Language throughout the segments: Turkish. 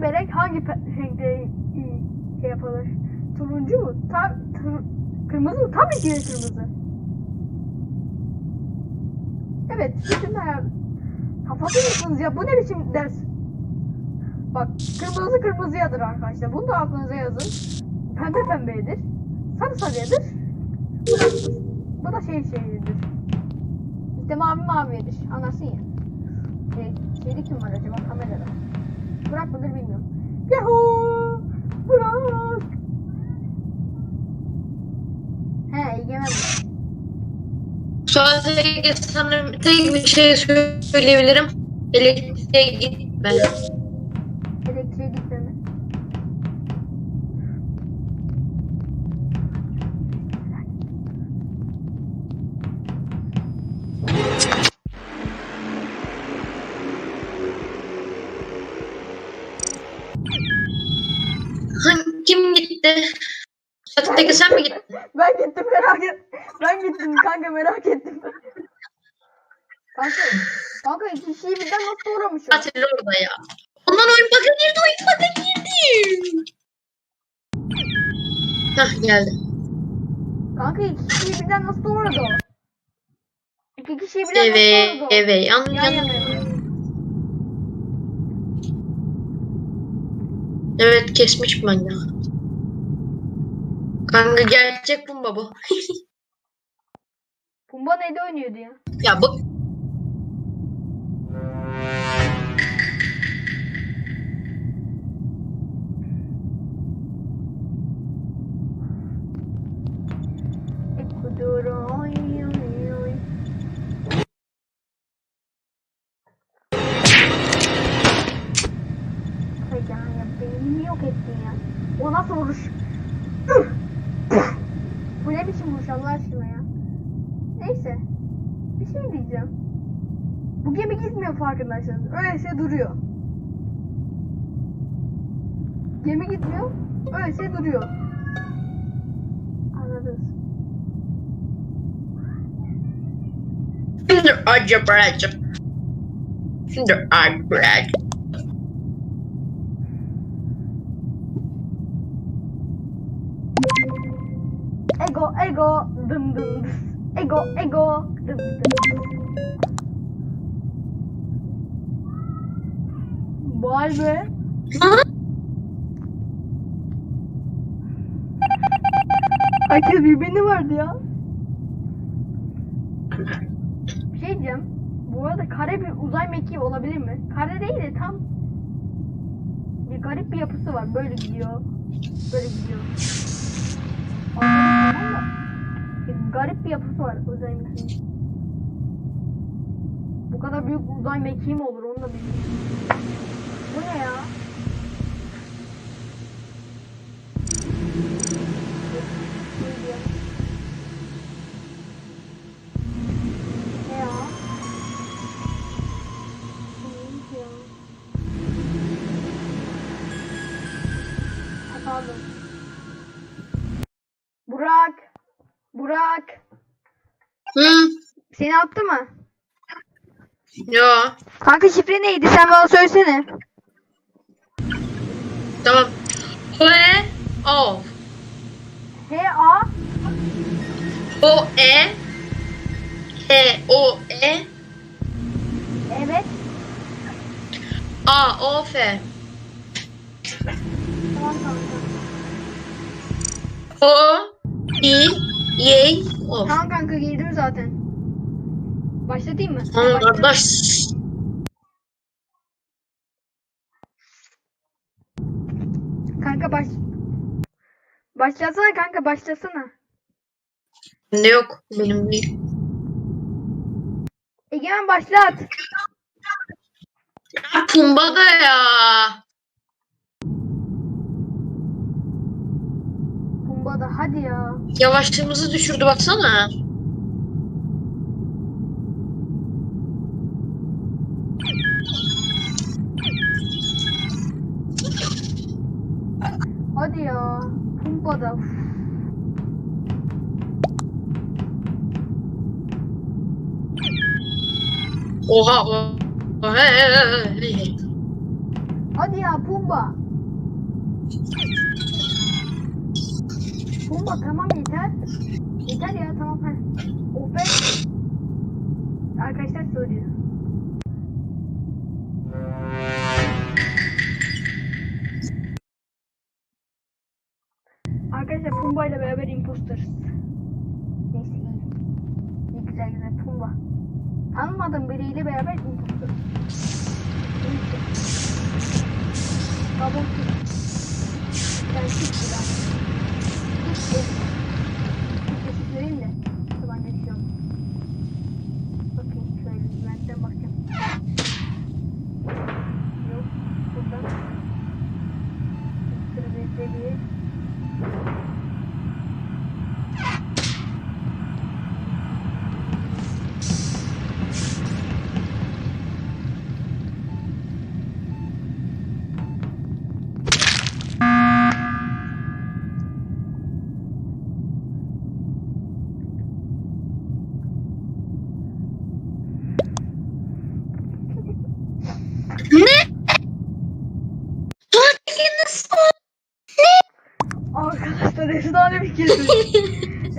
pembe renk hangi renkte şey yapılır? Turuncu mu? Tam tur- kırmızı mı? Tabii ki kırmızı. Evet, bütün hayal. Kafası mısınız ya? Bu ne biçim ders? Bak, kırmızı kırmızıyadır arkadaşlar. Bunu da aklınıza yazın. Pembe pembeyedir. Sarı sarıyadır. Bu da, şey şeyidir. İşte mavi maviyedir. Anlarsın ya. Şey, şeyde kim var acaba kamerada? Burak mıdır bilmiyorum. Yahoo! Burak! He Egemen bu. Sadece sana tek bir şey söyleyebilirim. Elektriğe gitme. Gitti? Çatıdaki sen mi gittin? Ben gittim merak et. Ben gittim kanka merak ettim. kanka, kanka iki kişiyi birden nasıl doğramış o? Katil orada ya. Ondan oyun baka girdi, oyun baka girdi. Hah geldi. Kanka iki kişiyi birden nasıl doğradı o? İki kişiyi birden Eve, nasıl doğradı o? eve, yan Yan yan. Evet kesmiş manyağı. Kanka gerçek pumba bu. Pumba neyde oynuyordu ya? ya bu aşkına ya? Neyse. Bir şey diyeceğim. Bu gemi gitmiyor farkındaysanız. Öyleyse duruyor. Gemi gitmiyor. Öyleyse duruyor. Anladınız. Şimdi acı bırakacağım. Şimdi acı bırakacağım. Ego, dım dım. Ego, ego, dım dım. Vay be. Herkes birbirini vardı ya. Bir şey diyeceğim. Bu arada kare bir uzay mekiği olabilir mi? Kare değil de tam bir garip bir yapısı var. Böyle gidiyor. Böyle gidiyor. Anladım tamam da. Garip bir yapısı var uzay mekiği. Bu kadar büyük uzay mekiği mi olur onu da bilmiyorum. Bu ne ya? Ne diyor? Burak. Hı, Seni attı mı? yo, Kanka şifre neydi? Sen bana söylesene. tamam. H, O, H A O, E, H, O, E, Evet. A, O, F, Tamam kanka. O, I, Y, O. Tamam kanka girdim zaten. Başlatayım mı? Tamam kardeş. Kanka baş. Başlasana kanka başlasana. Bende yok, benim değil. Egemen başlat. Ya Pumba da ya. Hadi ya. Yavaşlığımızı düşürdü baksana. Hadi ya. Pumba da. Uf. Oha, oha. Hadi ya Pumba. Pumba tamam yeter. Yeter ya tamam. Heh. Oh be. Arkadaşlar soruyor. Arkadaşlar Pumba ile beraber imposterız. Neyse iyi. İyi güzel güzel Pumba. Tanımadığım biriyle beraber imposter. Neyse. Tut. Ben biraz. Tut el. Bir kesit vereyim de.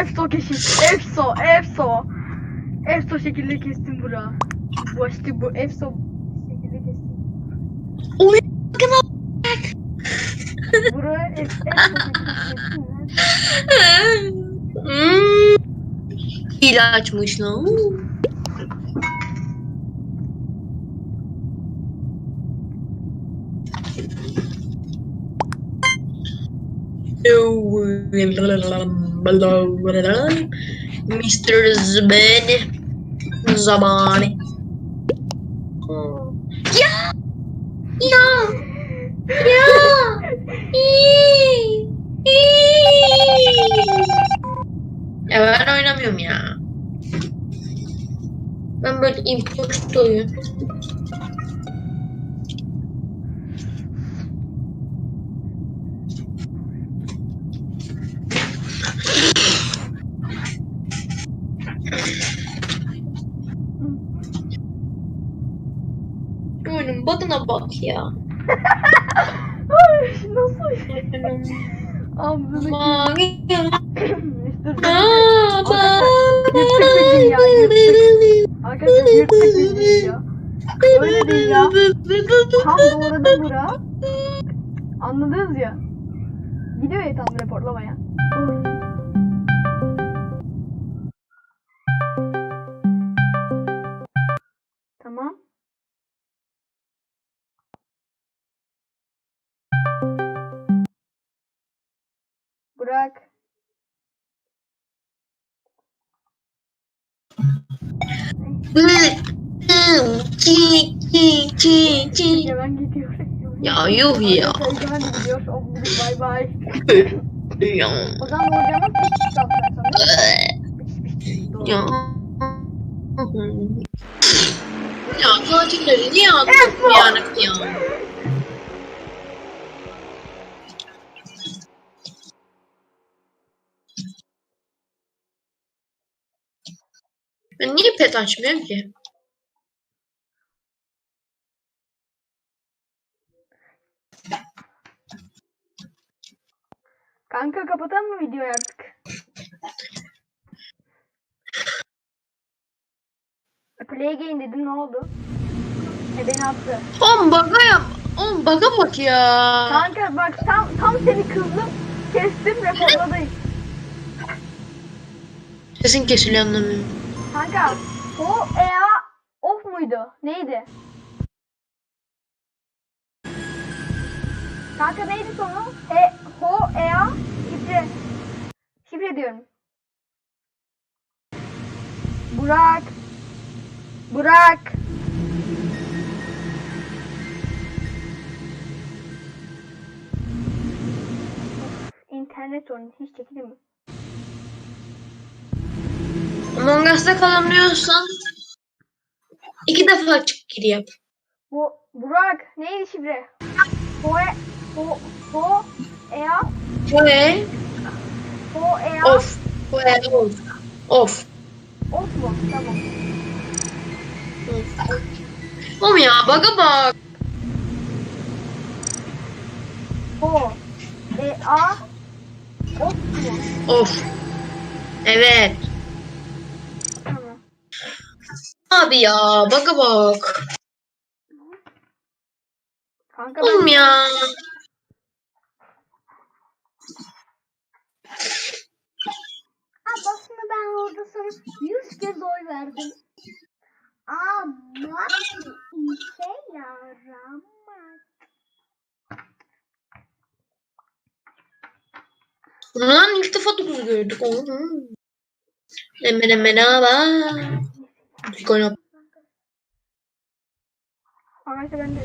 Efso keşif. Efso. Efso. Efso şekilde kestim bura. Bu işte bu Efso şekilde kestim. Oyun bakın Buraya F- Efso şekilde kestim. Hmm. Hile açmış lan. Mr. Zbani Zabani Ya Ya Ya İyi. İyi. Ya ben oynamıyorum ya. Ben böyle impostörüm. Oyunun badına bak ya. Ay nasıl? Baba. Arkadaşlar yırtık bildiğin ya. Öyle değil ya. Tam doğradı bura. Anladınız ya. Gidiyor ya tam reportlamaya. Olarak Çi çi çi çi. Hemen gidiyor. Ya yuh ya. Hemen gidiyor. Oh, Bay bay. Ya. O zaman hocamın pis. Pis Ya. Ya tatilleri niye attın yani ya? Ben niye pet açmıyorum ki? Kanka kapatalım mı videoyu artık? Play game dedim ne oldu? E beni attı. Oğlum baga yap. Oğlum baga bak ya. Kanka bak tam tam seni kızdım. Kestim reportladım. Sesin kesiliyor anlamıyorum. Kanka o EA off muydu? Neydi? Kanka neydi sonu? He, ho EA şifre. Şifre diyorum. Burak. Burak. İnternet sorunu hiç çekilir? Among Us'ta kalamıyorsan iki defa çık gir yap. Bu Burak neydi şifre? Ho e ho ho EA Ve ho EA off. Ve off. Off. Off mu? Tamam. Oğlum ya baga bak. O. E A. Ot mu? Of. Evet. Tamam. Abi ya baka bak. Kanka Oğlum ben, ya. Aslında ben orada sana 100 kez oy verdim. Ama işe yaramaz. Bundan ilk defa dokuz gördük. Oğlum. Hemen hemen Koyun. Arkadaşlar ben de.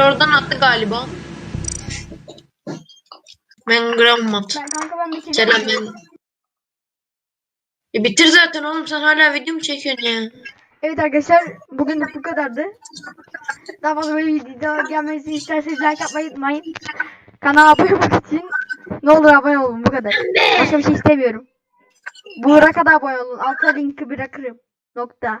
Oradan attı galiba. Ben gram mat. Ben kanka ben Selam ben. E bitir zaten oğlum sen hala video mu çekiyorsun ya? Evet arkadaşlar bugün bu kadardı. Daha fazla böyle video gelmesini isterseniz like atmayı unutmayın. Kanala abone olmak için ne olur abone olun bu kadar. Başka bir şey istemiyorum. Burak'a da abone olun. Altta linki bırakırım. Nokta.